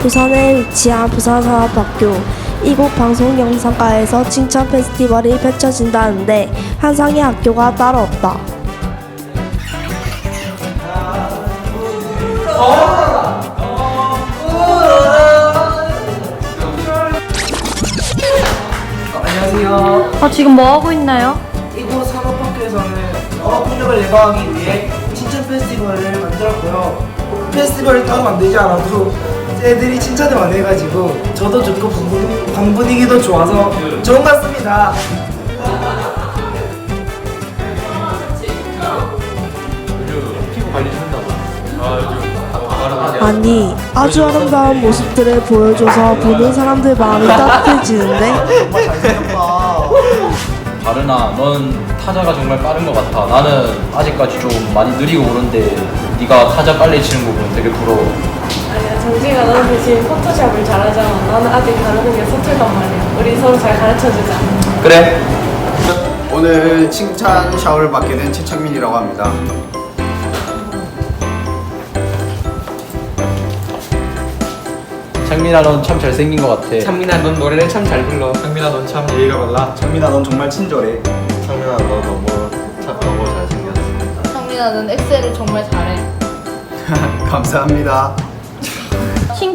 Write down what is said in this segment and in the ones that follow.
부산에 위치한 부산산업학교 이곳 방송 영상과에서 칭찬 페스티벌이 펼쳐진다는데 한상의 학교가 따로 없다. 안녕하세요. 아, 지금 뭐 하고 있나요? 이곳 산업학교에서는 영어 폭력을 예방하기 위해 칭찬 페스티벌을 만들었고요. 페스티벌을 따로 만들지 않아도 애들이 칭찬을 많이 해가지고 저도 좋고 방, 방 분위기도 좋아서 좋은 것 같습니다. 아니 아주 아름다운 모습들을 보여줘서 보는 사람들 마음이 따뜻해지는데 다르나 넌 타자가 정말 빠른 것 같아. 나는 아직까지 좀 많이 느리고 오는데 네가 타자 빨리 치는 거 보면 되게 부러워. 정지가 너는 대신 포토샵을 잘하잖아 나는 아직 다루는 게 서툴단 말이야 우리 서로 잘 가르쳐주자 그래? 오늘 칭찬 샤워를 받게 된 최창민이라고 합니다. 창민아 넌 참 잘생긴 것 같아. 창민아 넌 노래를 참 잘 불러 창민아 넌 참 예의가 발라 창민아 넌 정말 친절해. 창민아 너 너무 착하고 잘생겼어 상민아 는 엑셀을 정말 잘해 감사합니다.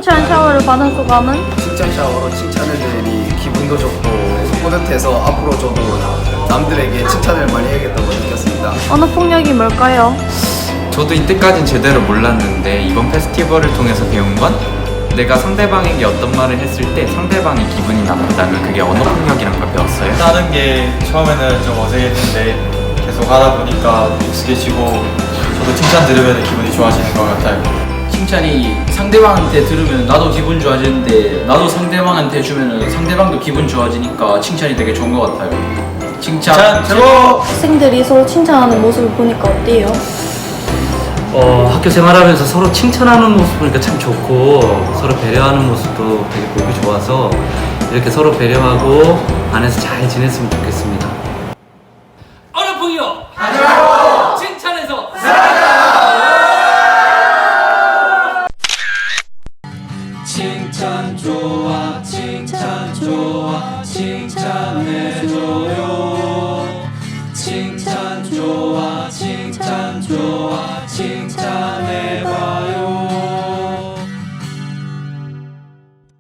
칭찬 샤워를 받은 소감은? 칭찬 샤워로 칭찬을 들으니 기분도 좋고 뿌듯해서 앞으로 저도 남들에게 칭찬을 많이 해야겠다고 느꼈습니다. 언어 폭력이 뭘까요? 저도 이때까진 제대로 몰랐는데 이번 페스티벌을 통해서 배운 건 내가 상대방에게 어떤 말을 했을 때 상대방이 기분이 나쁘다면 그게 언어 폭력이란 걸 배웠어요. 하는 게 처음에는 좀 어색했는데 계속 하다 보니까 익숙해지고 저도 칭찬 들으면 기분이 좋아지는 것 같아요 칭찬이 상대방한테 들으면 나도 기분 좋아지는데 나도 상대방한테 주면은 상대방도 기분 좋아지니까 칭찬이 되게 좋은 것 같아요. 칭찬, 최고! 학생들이 서로 칭찬하는 모습을 보니까 어때요? 어, 학교 생활하면서 서로 칭찬하는 모습 보니까 참 좋고 서로 배려하는 모습도 되게 보기 좋아서 이렇게 서로 배려하고 안에서 잘 지냈으면 좋겠습니다. 칭찬 좋아 칭찬 좋아 칭찬해줘요. 칭찬 좋아 칭찬 좋아 칭찬해봐